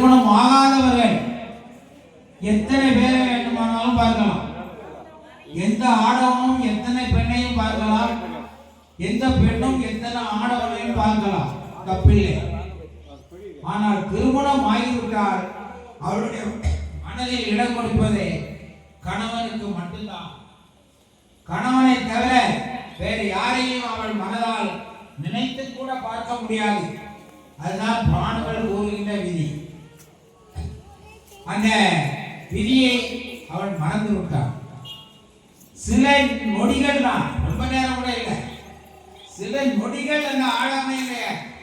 திருமணம் ஆகாதவர்கள் எத்தனை பேரை வேண்டுமானாலும் பார்க்கலாம். எந்த ஆடவனும் எத்தனை பெண்ணையும் பார்க்கலாம். எந்த பெண்ணும் எத்தனை ஆடவனையும் பார்க்கலாம். தப்பில்லை. ஆனால் திருமணம் ஆகிவிட்டால் அவருடைய மனதில் இடம் கொடுப்பது கணவனுக்கு மட்டும்தான். கணவனை தவிர வேறு யாரையும் அவள் மனதால் நினைத்து கூட பார்க்க முடியாது. அதுதான் அந்த விதியை அவன் மறந்து விட்டான். சில நொடிகள் தான். ரொம்ப நேரம் கூட இல்லை. சில நொடிகள் அந்த ஆடாமையில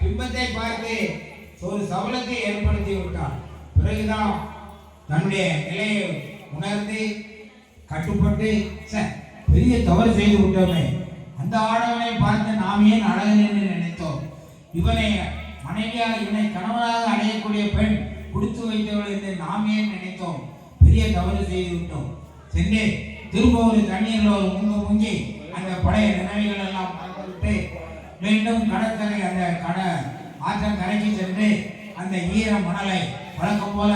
பிம்பத்தை பார்த்து ஒரு சபலத்தை ஏற்படுத்தி விட்டான். பிறகுதான் தன்னுடைய நிலையை உணர்ந்து கட்டுப்பட்டு சார் பெரிய தவறு செய்து விட்டோமே. அந்த ஆடவனை பார்த்து நாம் ஏன் அழகன் என்று நினைத்தோம்? இவனை மனைவியாக இவனை கணவனாக அடையக்கூடிய பெண் கொடுத்து வைத்தவள் என்று நாம் ஏன் நினைத்தோம்? பெரிய தவறு செய்து விட்டோம். சென்று திரும்ப ஒரு தண்ணீரில் ஒரு முங்கு முங்கி அந்த பழைய நினைவுகள் எல்லாம் மறந்துவிட்டு மீண்டும் கடற்கரை அந்த கட ஆற்றங்கரைக்கு சென்று அந்த ஈர மணலை வழக்கம் போல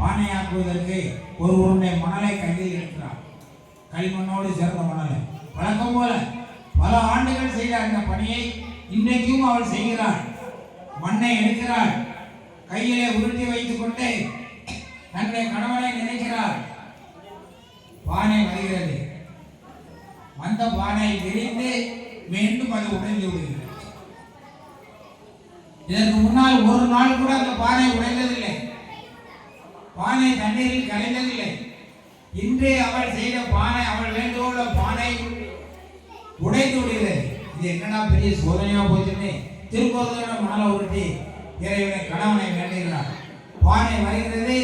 பானையாக்குவதற்கு ஒரு உருண்டை மணலை கையில் எடுக்கிறார். களிமண்ணோடு சேர்ந்த மணலை. வழக்கம் போல பல ஆண்டுகள் செய்த அந்த பணியை இன்றைக்கும் அவள் செய்கிறாள். மண்ணை எடுக்கிறாள். கையிலே உருட்டி வைத்துக் கொண்டு தன்னுடைய கணவனை நினைக்கிறாள் பானை வருகிறது. வந்த பானை விரிந்து மீண்டும் அது உடைந்து விடுகிறது. இதற்கு முன்னால் ஒரு நாள் கூட அந்த பானை உடைந்ததில்லை. பானை தண்ணீரில் கலைந்ததில்லை இன்று அவள் செய்த பானை அவள் வேண்டுகோள பானை உடைந்து விடுகிறது. இது என்னடா பெரிய சோதனையா போச்சுன்னு திரும்ப ஒரு மணலை உருட்டி இறைவனை கணவனை வேண்டுகிறார் பானை வருகிறது